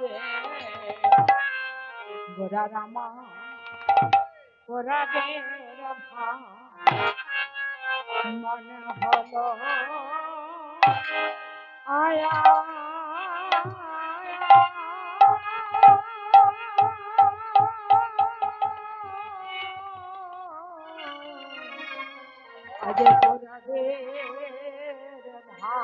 রে গোরা রামা গোরা ভা মনে হলো আয়া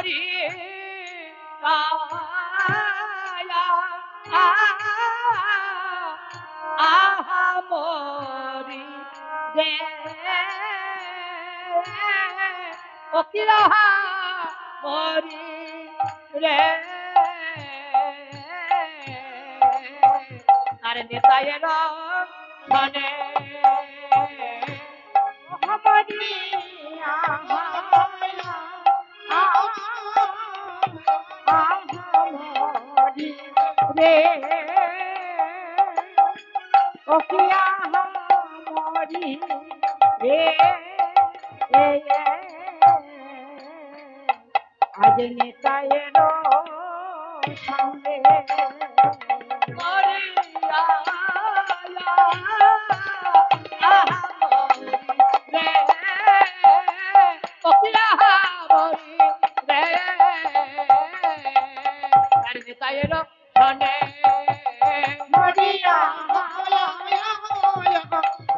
মরিয়া আহা মরি রে। ও কিরাহা মরি রে মনে কিয়া মরি রে আজ নেতায়ের সঙ্গে মরিয়া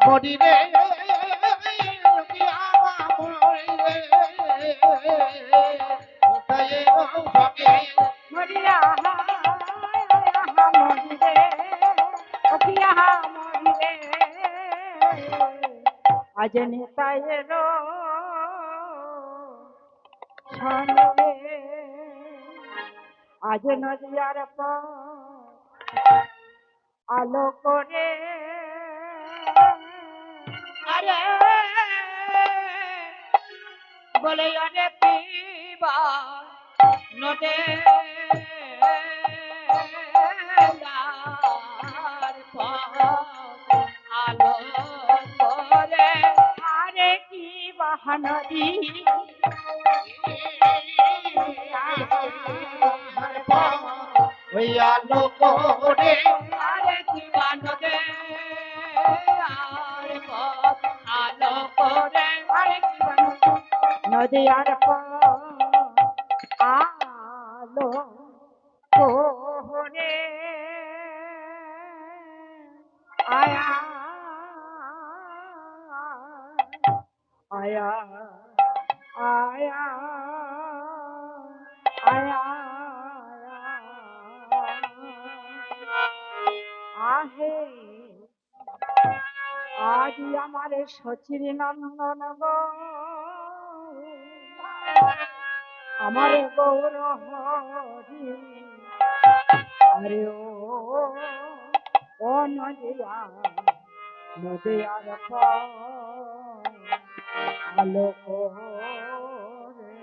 আহা মরি রে ও কিরাহা মরি রে আরে নেতায়ের মনে মরিয়া মরি রে মরি রে সঙ্গে মরিয়া মরি রে ও কিয়া মরি রে আজ নেতায়ের সঙ্গে আজ নদিয়ার আলো করে। বলে অনেক পিবা নদে আলো করে আরে কি বাহানদী ওই আলো করে নদিয়ার পর আলো আয়া আয়া আয়া আয়া। আহে আজ আমার সচির নন্দন গো। আমার গৌর হরি। আরে ও নদিয়া নদিয়ার রে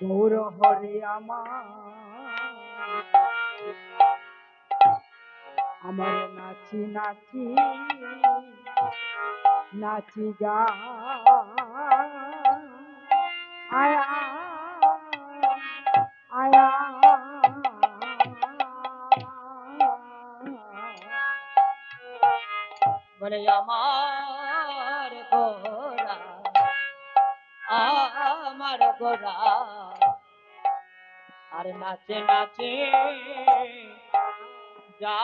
গৌর হরি আমার আমার নাচি নাচি নাচি যা ওরে আমার গোরা আমার গোরা আর নাচে নাচে যা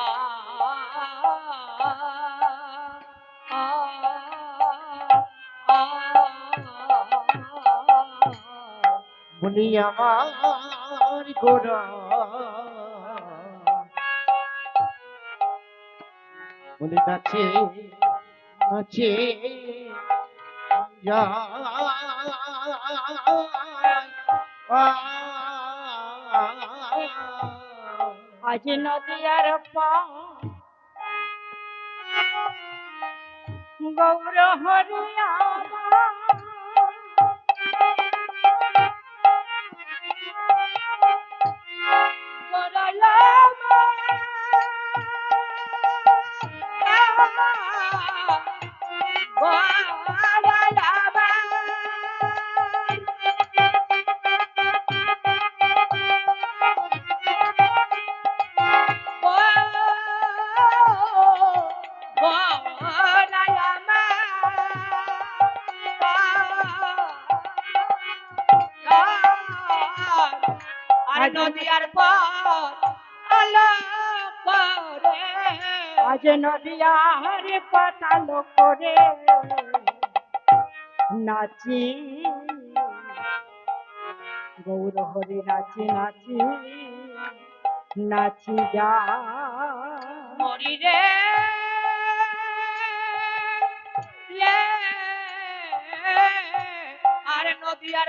বলি আমার গোরা বলি নাচে যায় আজ নদিয়ার গৌর হরিয়া নদিয়ার আজ করে। নাচি। গৌর হরি নাচি নাচি। নাচি যা। মরি রে। ইয়ে। আর নদী